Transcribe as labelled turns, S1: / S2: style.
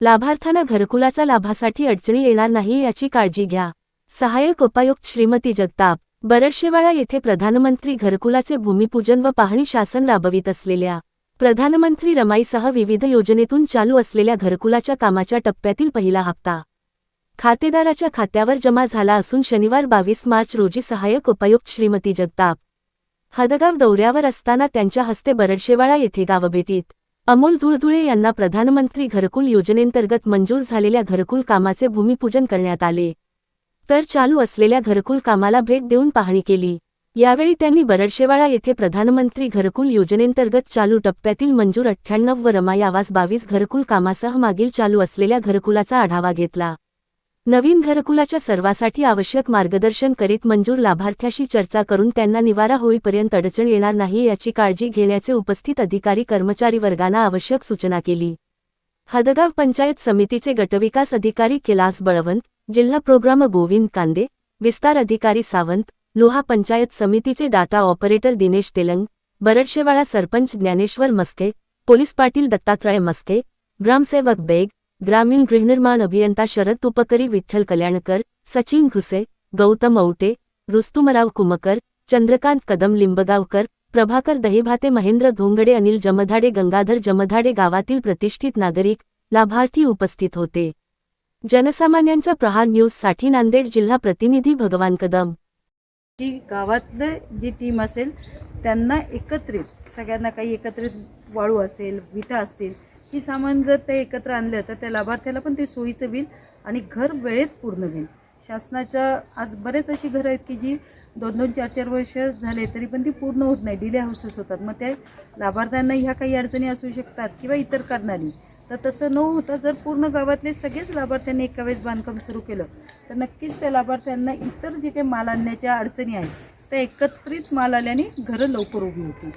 S1: लाभार्थ्यांना घरकुलाचा लाभासाठी अडचणी येणार नाही याची काळजी घ्या. सहाय्यक उपायुक्त श्रीमती जगताप बरडशेवाळा येथे प्रधानमंत्री घरकुलाचे भूमिपूजन व पाहणी शासन राबवित असलेल्या प्रधानमंत्री रमाईसह विविध योजनेतून चालू असलेल्या घरकुलाच्या कामाच्या टप्प्यातील पहिला हप्ता. खातेदाराच्या खात्यावर जमा झाला असून शनिवार बावीस मार्च रोजी सहाय्यक उपायुक्त श्रीमती जगताप हदगाव दौऱ्यावर असताना त्यांच्या हस्ते बरडशेवाळा येथे गावभेटीत अमोल धुळधुळे यांना प्रधानमंत्री घरकुल योजनेंतर्गत मंजूर झालेल्या घरकुल कामाचे भूमिपूजन करण्यात आले. तर चालू असलेल्या घरकुल कामाला भेट देऊन पाहणी केली. यावेळी त्यांनी बरडशेवाळा येथे प्रधानमंत्री घरकुल योजनेंतर्गत चालू टप्प्यातील मंजूर अठ्ठ्याण्णव व रमाई आवास बावीस घरकुल कामासह मागील चालू असलेल्या घरकुलाचा आढावा घेतला. नवीन घरकुलाच्या सर्वासाठी आवश्यक मार्गदर्शन करीत मंजूर लाभार्थ्याशी चर्चा करून त्यांना निवारा होईपर्यंत अडचण येणार नाही याची काळजी घेण्याचे उपस्थित अधिकारी कर्मचारी वर्गांना आवश्यक सूचना केली. हदगाव पंचायत समितीचे गटविकास अधिकारी कैलास बळवंत जिल्हा प्रोग्राम गोविंद कांदे विस्तार अधिकारी सावंत लोहा पंचायत समितीचे data operator Dinesh Telang Baradshevala sarpanch Dnyaneshwar Maske police Patil Dattatray Maske ग्रामसेवक बेग ग्रामीण गृहनिर्माण अभियंता शरद तुपकरी विठ्ठल कल्याणकर सचिन घुसे गौतम औटे रुस्तुमराव कुमकर चंद्रकांत कदम लिंबगावकर प्रभाकर दहिभाते महेंद्र धोंगडे अनिल जमधाडे गंगाधर जमधाडे गावातील प्रतिष्ठित नागरिक लाभार्थी उपस्थित होते. जनसामान्यांचा प्रहार न्यूजसाठी नांदेड जिल्हा प्रतिनिधी भगवान कदम.
S2: जी गावातलं जी टीम असेल त्यांना एकत्रित सगळ्यांना काही एकत्रित वाळू असेल विटा असतील ही सामान जर ते एकत्र आणलं तर त्या लाभार्थ्याला पण ते सोयीचं होईल आणि घर वेळेत पूर्ण होईल. शासनाच्या आज बरेच अशी घरं आहेत की जी दोन दोन चार चार वर्ष झाले तरी पण ती पूर्ण होत नाही. डिले हाऊसेस होतात. मग त्या लाभार्थ्यांना ह्या काही अडचणी असू शकतात किंवा इतर कारणांनी. तर तसं न होता जर पूर्ण गावातले सगळेच लाभार्थ्यांनी एका वेळेस बांधकाम सुरू केलं तर नक्कीच त्या लाभार्थ्यांना इतर जे काही माल आणण्याच्या अडचणी आहेत त्या एकत्रित माल आल्याने घरं लवकर उभी होतील.